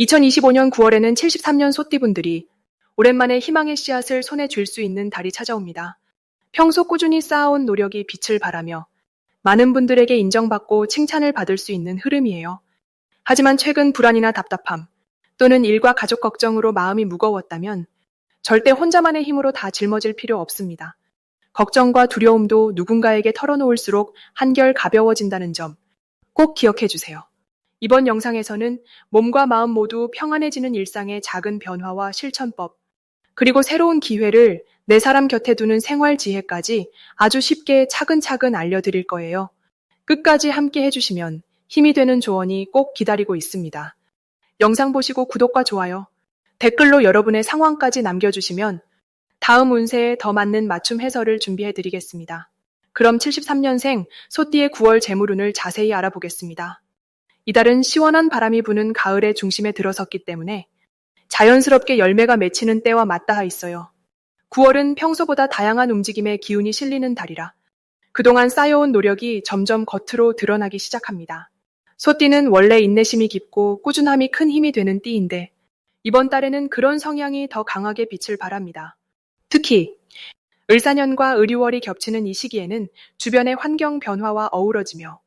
2025년 9월에는 73년 소띠분들이 오랜만에 희망의 씨앗을 손에 쥘 수 있는 달이 찾아옵니다. 평소 꾸준히 쌓아온 노력이 빛을 발하며 많은 분들에게 인정받고 칭찬을 받을 수 있는 흐름이에요. 하지만 최근 불안이나 답답함 또는 일과 가족 걱정으로 마음이 무거웠다면 절대 혼자만의 힘으로 다 짊어질 필요 없습니다. 걱정과 두려움도 누군가에게 털어놓을수록 한결 가벼워진다는 점 꼭 기억해 주세요. 이번 영상에서는 몸과 마음 모두 평안해지는 일상의 작은 변화와 실천법, 그리고 새로운 기회를 내 사람 곁에 두는 생활 지혜까지 아주 쉽게 차근차근 알려드릴 거예요. 끝까지 함께 해주시면 힘이 되는 조언이 꼭 기다리고 있습니다. 영상 보시고 구독과 좋아요, 댓글로 여러분의 상황까지 남겨주시면 다음 운세에 더 맞는 맞춤 해설을 준비해 드리겠습니다. 그럼 73년생 소띠의 9월 재물운을 자세히 알아보겠습니다. 이달은 시원한 바람이 부는 가을의 중심에 들어섰기 때문에 자연스럽게 열매가 맺히는 때와 맞닿아 있어요. 9월은 평소보다 다양한 움직임의 기운이 실리는 달이라 그동안 쌓여온 노력이 점점 겉으로 드러나기 시작합니다. 소띠는 원래 인내심이 깊고 꾸준함이 큰 힘이 되는 띠인데 이번 달에는 그런 성향이 더 강하게 빛을 발합니다. 특히 을사년과 을유월이 겹치는 이 시기에는 주변의 환경 변화와 어우러지며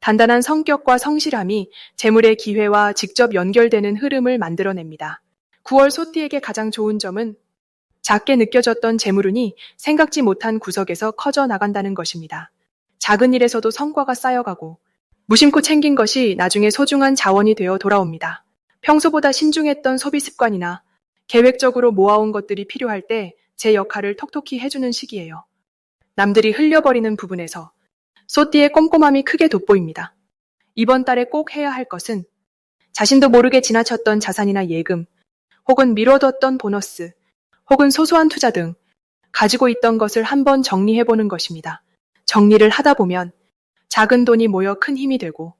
단단한 성격과 성실함이 재물의 기회와 직접 연결되는 흐름을 만들어냅니다. 9월 소띠에게 가장 좋은 점은 작게 느껴졌던 재물운이 생각지 못한 구석에서 커져 나간다는 것입니다. 작은 일에서도 성과가 쌓여가고 무심코 챙긴 것이 나중에 소중한 자원이 되어 돌아옵니다. 평소보다 신중했던 소비 습관이나 계획적으로 모아온 것들이 필요할 때 제 역할을 톡톡히 해주는 시기예요. 남들이 흘려버리는 부분에서 소띠의 꼼꼼함이 크게 돋보입니다. 이번 달에 꼭 해야 할 것은 자신도 모르게 지나쳤던 자산이나 예금, 혹은 미뤄뒀던 보너스, 혹은 소소한 투자 등 가지고 있던 것을 한번 정리해보는 것입니다. 정리를 하다 보면 작은 돈이 모여 큰 힘이 되고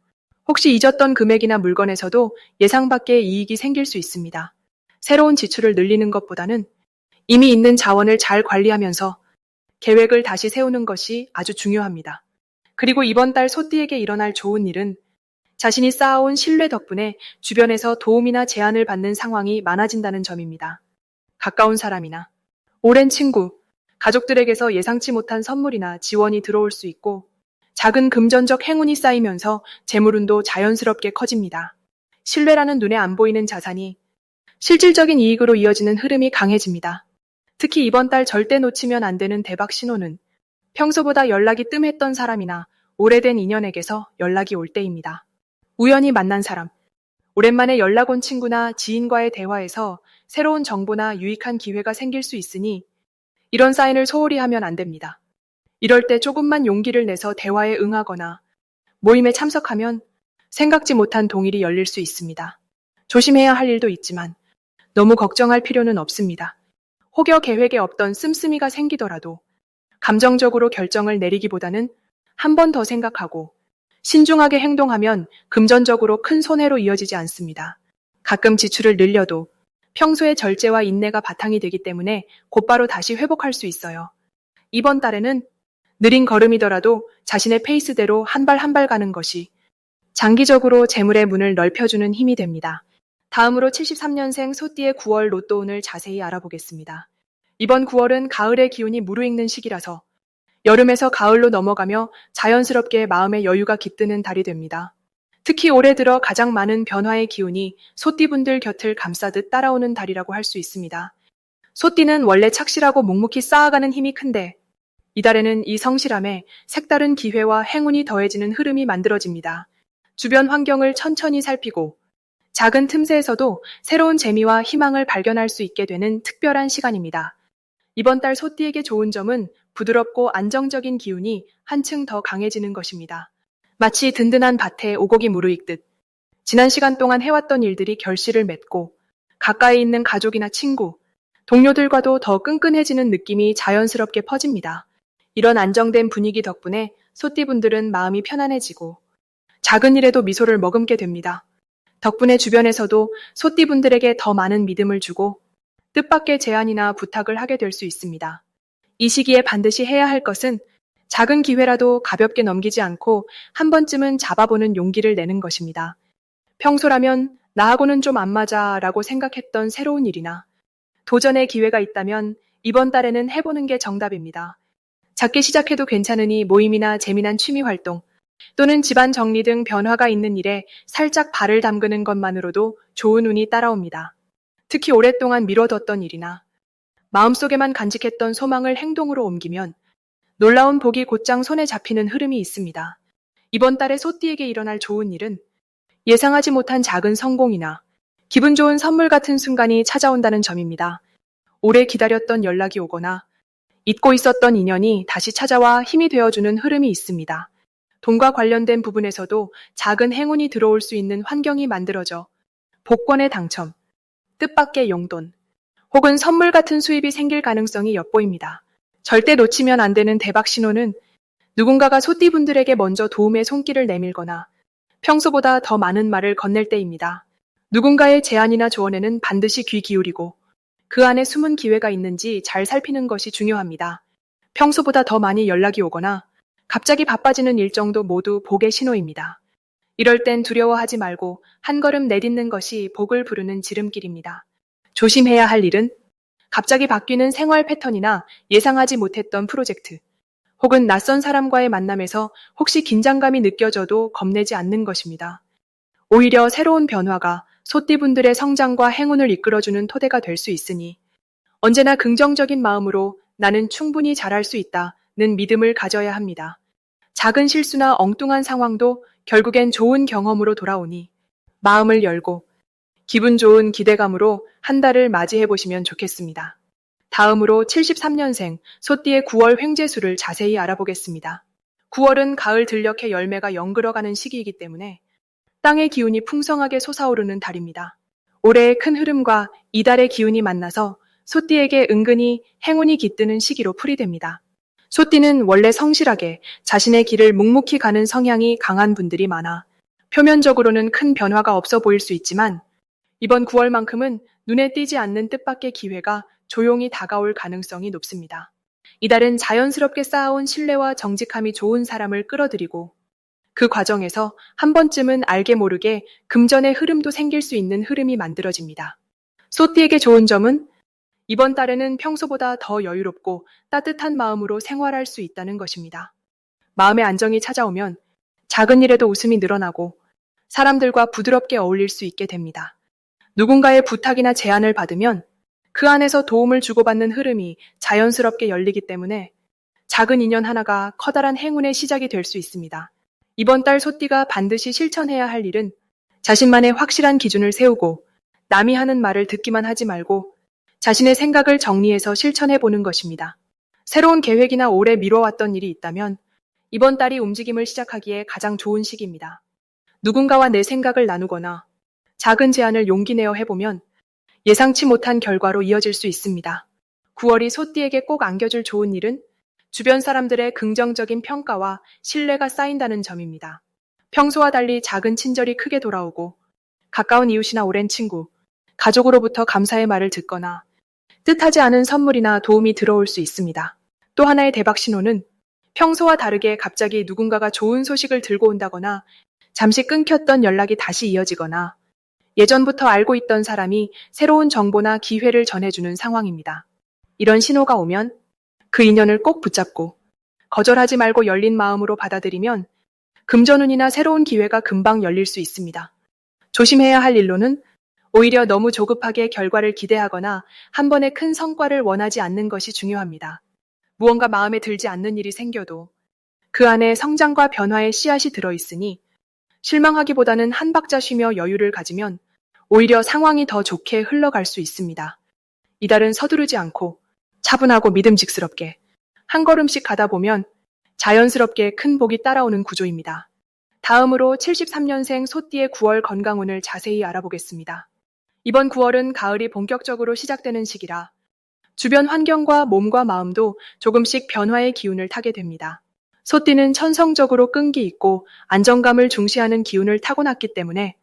혹시 잊었던 금액이나 물건에서도 예상 밖의 이익이 생길 수 있습니다. 새로운 지출을 늘리는 것보다는 이미 있는 자원을 잘 관리하면서 계획을 다시 세우는 것이 아주 중요합니다. 그리고 이번 달 소띠에게 일어날 좋은 일은 자신이 쌓아온 신뢰 덕분에 주변에서 도움이나 제안을 받는 상황이 많아진다는 점입니다. 가까운 사람이나 오랜 친구, 가족들에게서 예상치 못한 선물이나 지원이 들어올 수 있고 작은 금전적 행운이 쌓이면서 재물운도 자연스럽게 커집니다. 신뢰라는 눈에 안 보이는 자산이 실질적인 이익으로 이어지는 흐름이 강해집니다. 특히 이번 달 절대 놓치면 안 되는 대박 신호는 평소보다 연락이 뜸했던 사람이나 오래된 인연에게서 연락이 올 때입니다. 우연히 만난 사람, 오랜만에 연락 온 친구나 지인과의 대화에서 새로운 정보나 유익한 기회가 생길 수 있으니 이런 사인을 소홀히 하면 안 됩니다. 이럴 때 조금만 용기를 내서 대화에 응하거나 모임에 참석하면 생각지 못한 동일이 열릴 수 있습니다. 조심해야 할 일도 있지만 너무 걱정할 필요는 없습니다. 혹여 계획에 없던 씀씀이가 생기더라도 감정적으로 결정을 내리기보다는 한 번 더 생각하고 신중하게 행동하면 금전적으로 큰 손해로 이어지지 않습니다. 가끔 지출을 늘려도 평소의 절제와 인내가 바탕이 되기 때문에 곧바로 다시 회복할 수 있어요. 이번 달에는 느린 걸음이더라도 자신의 페이스대로 한 발 한발 가는 것이 장기적으로 재물의 문을 넓혀주는 힘이 됩니다. 다음으로 73년생 소띠의 9월 로또운을 자세히 알아보겠습니다. 이번 9월은 가을의 기운이 무르익는 시기라서 여름에서 가을로 넘어가며 자연스럽게 마음의 여유가 깃드는 달이 됩니다. 특히 올해 들어 가장 많은 변화의 기운이 소띠분들 곁을 감싸듯 따라오는 달이라고 할 수 있습니다. 소띠는 원래 착실하고 묵묵히 쌓아가는 힘이 큰데 이달에는 이 성실함에 색다른 기회와 행운이 더해지는 흐름이 만들어집니다. 주변 환경을 천천히 살피고 작은 틈새에서도 새로운 재미와 희망을 발견할 수 있게 되는 특별한 시간입니다. 이번 달 소띠에게 좋은 점은 부드럽고 안정적인 기운이 한층 더 강해지는 것입니다. 마치 든든한 밭에 오곡이 무르익듯 지난 시간 동안 해왔던 일들이 결실을 맺고 가까이 있는 가족이나 친구, 동료들과도 더 끈끈해지는 느낌이 자연스럽게 퍼집니다. 이런 안정된 분위기 덕분에 소띠분들은 마음이 편안해지고 작은 일에도 미소를 머금게 됩니다. 덕분에 주변에서도 소띠분들에게 더 많은 믿음을 주고 뜻밖의 제안이나 부탁을 하게 될 수 있습니다. 이 시기에 반드시 해야 할 것은 작은 기회라도 가볍게 넘기지 않고 한 번쯤은 잡아보는 용기를 내는 것입니다. 평소라면 나하고는 좀 안 맞아 라고 생각했던 새로운 일이나 도전의 기회가 있다면 이번 달에는 해보는 게 정답입니다. 작게 시작해도 괜찮으니 모임이나 재미난 취미 활동 또는 집안 정리 등 변화가 있는 일에 살짝 발을 담그는 것만으로도 좋은 운이 따라옵니다. 특히 오랫동안 미뤄뒀던 일이나 마음속에만 간직했던 소망을 행동으로 옮기면 놀라운 복이 곧장 손에 잡히는 흐름이 있습니다. 이번 달에 소띠에게 일어날 좋은 일은 예상하지 못한 작은 성공이나 기분 좋은 선물 같은 순간이 찾아온다는 점입니다. 오래 기다렸던 연락이 오거나 잊고 있었던 인연이 다시 찾아와 힘이 되어주는 흐름이 있습니다. 돈과 관련된 부분에서도 작은 행운이 들어올 수 있는 환경이 만들어져 복권의 당첨, 뜻밖의 용돈, 혹은 선물 같은 수입이 생길 가능성이 엿보입니다. 절대 놓치면 안 되는 대박 신호는 누군가가 소띠분들에게 먼저 도움의 손길을 내밀거나 평소보다 더 많은 말을 건넬 때입니다. 누군가의 제안이나 조언에는 반드시 귀 기울이고 그 안에 숨은 기회가 있는지 잘 살피는 것이 중요합니다. 평소보다 더 많이 연락이 오거나 갑자기 바빠지는 일정도 모두 복의 신호입니다. 이럴 땐 두려워하지 말고 한 걸음 내딛는 것이 복을 부르는 지름길입니다. 조심해야 할 일은 갑자기 바뀌는 생활 패턴이나 예상하지 못했던 프로젝트, 혹은 낯선 사람과의 만남에서 혹시 긴장감이 느껴져도 겁내지 않는 것입니다. 오히려 새로운 변화가 소띠분들의 성장과 행운을 이끌어주는 토대가 될 수 있으니 언제나 긍정적인 마음으로 나는 충분히 잘할 수 있다는 믿음을 가져야 합니다. 작은 실수나 엉뚱한 상황도 결국엔 좋은 경험으로 돌아오니 마음을 열고 기분 좋은 기대감으로 한 달을 맞이해 보시면 좋겠습니다. 다음으로 73년생 소띠의 9월 횡재수를 자세히 알아보겠습니다. 9월은 가을 들녘의 열매가 연그러가는 시기이기 때문에 땅의 기운이 풍성하게 솟아오르는 달입니다. 올해의 큰 흐름과 이달의 기운이 만나서 소띠에게 은근히 행운이 깃드는 시기로 풀이됩니다. 소띠는 원래 성실하게 자신의 길을 묵묵히 가는 성향이 강한 분들이 많아 표면적으로는 큰 변화가 없어 보일 수 있지만 이번 9월만큼은 눈에 띄지 않는 뜻밖의 기회가 조용히 다가올 가능성이 높습니다. 이달은 자연스럽게 쌓아온 신뢰와 정직함이 좋은 사람을 끌어들이고 그 과정에서 한 번쯤은 알게 모르게 금전의 흐름도 생길 수 있는 흐름이 만들어집니다. 소띠에게 좋은 점은 이번 달에는 평소보다 더 여유롭고 따뜻한 마음으로 생활할 수 있다는 것입니다. 마음의 안정이 찾아오면 작은 일에도 웃음이 늘어나고 사람들과 부드럽게 어울릴 수 있게 됩니다. 누군가의 부탁이나 제안을 받으면 그 안에서 도움을 주고받는 흐름이 자연스럽게 열리기 때문에 작은 인연 하나가 커다란 행운의 시작이 될 수 있습니다. 이번 달 소띠가 반드시 실천해야 할 일은 자신만의 확실한 기준을 세우고 남이 하는 말을 듣기만 하지 말고 자신의 생각을 정리해서 실천해 보는 것입니다. 새로운 계획이나 오래 미뤄왔던 일이 있다면 이번 달이 움직임을 시작하기에 가장 좋은 시기입니다. 누군가와 내 생각을 나누거나 작은 제안을 용기 내어 해보면 예상치 못한 결과로 이어질 수 있습니다. 9월이 소띠에게 꼭 안겨줄 좋은 일은 주변 사람들의 긍정적인 평가와 신뢰가 쌓인다는 점입니다. 평소와 달리 작은 친절이 크게 돌아오고 가까운 이웃이나 오랜 친구, 가족으로부터 감사의 말을 듣거나 뜻하지 않은 선물이나 도움이 들어올 수 있습니다. 또 하나의 대박 신호는 평소와 다르게 갑자기 누군가가 좋은 소식을 들고 온다거나 잠시 끊겼던 연락이 다시 이어지거나 예전부터 알고 있던 사람이 새로운 정보나 기회를 전해주는 상황입니다. 이런 신호가 오면 그 인연을 꼭 붙잡고 거절하지 말고 열린 마음으로 받아들이면 금전운이나 새로운 기회가 금방 열릴 수 있습니다. 조심해야 할 일로는 오히려 너무 조급하게 결과를 기대하거나 한 번에 큰 성과를 원하지 않는 것이 중요합니다. 무언가 마음에 들지 않는 일이 생겨도 그 안에 성장과 변화의 씨앗이 들어있으니 실망하기보다는 한 박자 쉬며 여유를 가지면 오히려 상황이 더 좋게 흘러갈 수 있습니다. 이달은 서두르지 않고 차분하고 믿음직스럽게 한 걸음씩 가다 보면 자연스럽게 큰 복이 따라오는 구조입니다. 다음으로 73년생 소띠의 9월 건강운을 자세히 알아보겠습니다. 이번 9월은 가을이 본격적으로 시작되는 시기라 주변 환경과 몸과 마음도 조금씩 변화의 기운을 타게 됩니다. 소띠는 천성적으로 끈기 있고 안정감을 중시하는 기운을 타고났기 때문에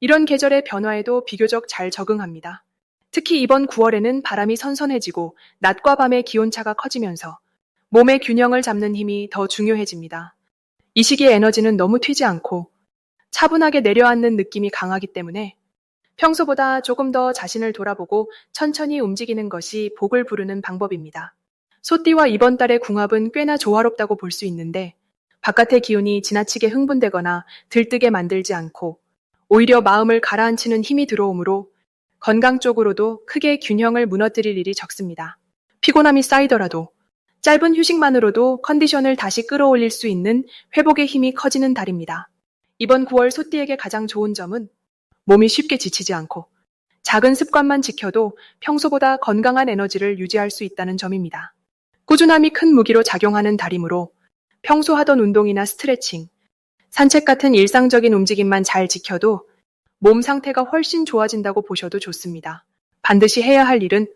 이런 계절의 변화에도 비교적 잘 적응합니다. 특히 이번 9월에는 바람이 선선해지고 낮과 밤의 기온차가 커지면서 몸의 균형을 잡는 힘이 더 중요해집니다. 이 시기의 에너지는 너무 튀지 않고 차분하게 내려앉는 느낌이 강하기 때문에 평소보다 조금 더 자신을 돌아보고 천천히 움직이는 것이 복을 부르는 방법입니다. 소띠와 이번 달의 궁합은 꽤나 조화롭다고 볼 수 있는데 바깥의 기운이 지나치게 흥분되거나 들뜨게 만들지 않고 오히려 마음을 가라앉히는 힘이 들어오므로 건강 쪽으로도 크게 균형을 무너뜨릴 일이 적습니다. 피곤함이 쌓이더라도 짧은 휴식만으로도 컨디션을 다시 끌어올릴 수 있는 회복의 힘이 커지는 달입니다. 이번 9월 소띠에게 가장 좋은 점은 몸이 쉽게 지치지 않고 작은 습관만 지켜도 평소보다 건강한 에너지를 유지할 수 있다는 점입니다. 꾸준함이 큰 무기로 작용하는 달이므로 평소 하던 운동이나 스트레칭, 산책 같은 일상적인 움직임만 잘 지켜도 몸 상태가 훨씬 좋아진다고 보셔도 좋습니다. 반드시 해야 할 일은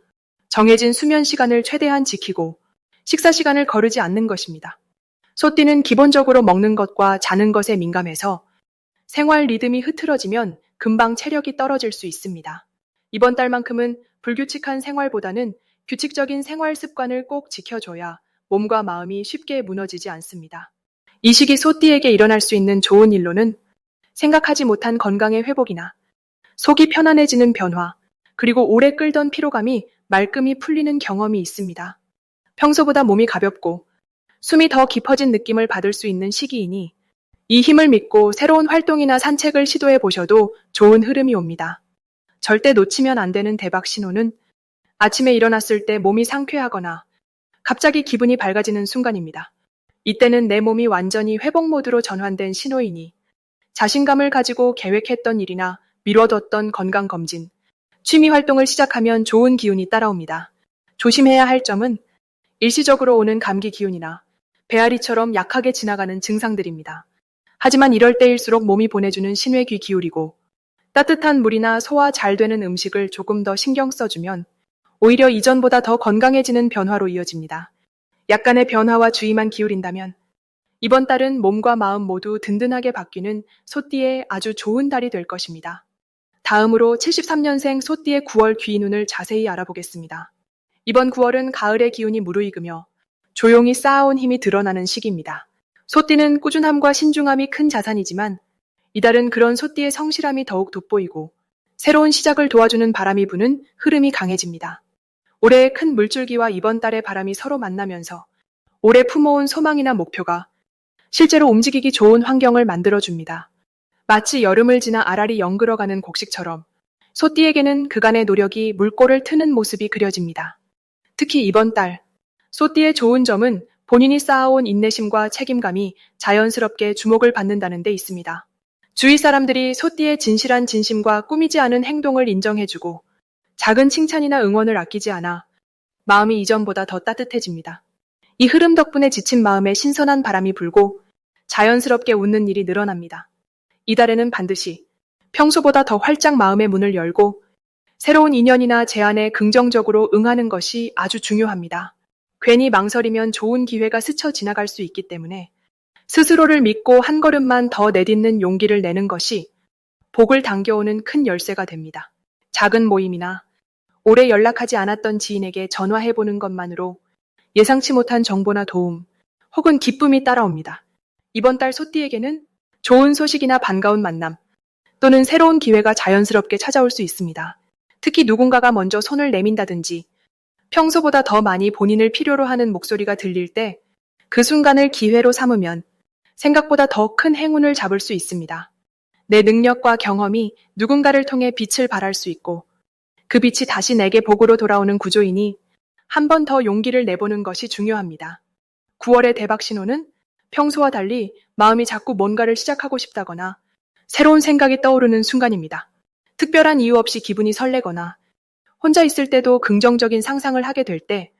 정해진 수면 시간을 최대한 지키고 식사 시간을 거르지 않는 것입니다. 소띠는 기본적으로 먹는 것과 자는 것에 민감해서 생활 리듬이 흐트러지면 금방 체력이 떨어질 수 있습니다. 이번 달만큼은 불규칙한 생활보다는 규칙적인 생활 습관을 꼭 지켜줘야 몸과 마음이 쉽게 무너지지 않습니다. 이 시기 소띠에게 일어날 수 있는 좋은 일로는 생각하지 못한 건강의 회복이나 속이 편안해지는 변화, 그리고 오래 끌던 피로감이 말끔히 풀리는 경험이 있습니다. 평소보다 몸이 가볍고 숨이 더 깊어진 느낌을 받을 수 있는 시기이니 이 힘을 믿고 새로운 활동이나 산책을 시도해 보셔도 좋은 흐름이 옵니다. 절대 놓치면 안 되는 대박 신호는 아침에 일어났을 때 몸이 상쾌하거나 갑자기 기분이 밝아지는 순간입니다. 이때는 내 몸이 완전히 회복 모드로 전환된 신호이니 자신감을 가지고 계획했던 일이나 미뤄뒀던 건강검진, 취미 활동을 시작하면 좋은 기운이 따라옵니다. 조심해야 할 점은 일시적으로 오는 감기 기운이나 배앓이처럼 약하게 지나가는 증상들입니다. 하지만 이럴 때일수록 몸이 보내주는 신뢰 귀 기울이고 따뜻한 물이나 소화 잘 되는 음식을 조금 더 신경 써주면 오히려 이전보다 더 건강해지는 변화로 이어집니다. 약간의 변화와 주의만 기울인다면 이번 달은 몸과 마음 모두 든든하게 바뀌는 소띠의 아주 좋은 달이 될 것입니다. 다음으로 73년생 소띠의 9월 귀인운을 자세히 알아보겠습니다. 이번 9월은 가을의 기운이 무르익으며 조용히 쌓아온 힘이 드러나는 시기입니다. 소띠는 꾸준함과 신중함이 큰 자산이지만 이달은 그런 소띠의 성실함이 더욱 돋보이고 새로운 시작을 도와주는 바람이 부는 흐름이 강해집니다. 올해의 큰 물줄기와 이번 달의 바람이 서로 만나면서 올해 품어온 소망이나 목표가 실제로 움직이기 좋은 환경을 만들어줍니다. 마치 여름을 지나 알알이 연그러가는 곡식처럼 소띠에게는 그간의 노력이 물꼬를 트는 모습이 그려집니다. 특히 이번 달, 소띠의 좋은 점은 본인이 쌓아온 인내심과 책임감이 자연스럽게 주목을 받는다는 데 있습니다. 주위 사람들이 소띠의 진실한 진심과 꾸미지 않은 행동을 인정해주고 작은 칭찬이나 응원을 아끼지 않아 마음이 이전보다 더 따뜻해집니다. 이 흐름 덕분에 지친 마음에 신선한 바람이 불고 자연스럽게 웃는 일이 늘어납니다. 이달에는 반드시 평소보다 더 활짝 마음의 문을 열고 새로운 인연이나 제안에 긍정적으로 응하는 것이 아주 중요합니다. 괜히 망설이면 좋은 기회가 스쳐 지나갈 수 있기 때문에 스스로를 믿고 한 걸음만 더 내딛는 용기를 내는 것이 복을 당겨오는 큰 열쇠가 됩니다. 작은 모임이나 오래 연락하지 않았던 지인에게 전화해보는 것만으로 예상치 못한 정보나 도움 혹은 기쁨이 따라옵니다. 이번 달 소띠에게는 좋은 소식이나 반가운 만남 또는 새로운 기회가 자연스럽게 찾아올 수 있습니다. 특히 누군가가 먼저 손을 내민다든지 평소보다 더 많이 본인을 필요로 하는 목소리가 들릴 때 그 순간을 기회로 삼으면 생각보다 더 큰 행운을 잡을 수 있습니다. 내 능력과 경험이 누군가를 통해 빛을 발할 수 있고 그 빛이 다시 내게 복으로 돌아오는 구조이니 한 번 더 용기를 내보는 것이 중요합니다. 9월의 대박 신호는 평소와 달리 마음이 자꾸 뭔가를 시작하고 싶다거나 새로운 생각이 떠오르는 순간입니다. 특별한 이유 없이 기분이 설레거나 혼자 있을 때도 긍정적인 상상을 하게 될 때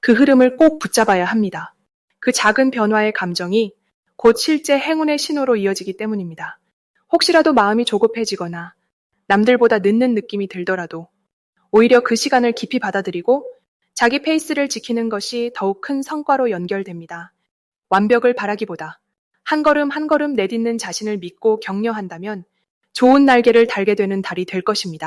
그 흐름을 꼭 붙잡아야 합니다. 그 작은 변화의 감정이 곧 실제 행운의 신호로 이어지기 때문입니다. 혹시라도 마음이 조급해지거나 남들보다 늦는 느낌이 들더라도 오히려 그 시간을 깊이 받아들이고 자기 페이스를 지키는 것이 더욱 큰 성과로 연결됩니다. 완벽을 바라기보다 한 걸음 한 걸음 내딛는 자신을 믿고 격려한다면 좋은 날개를 달게 되는 달이 될 것입니다.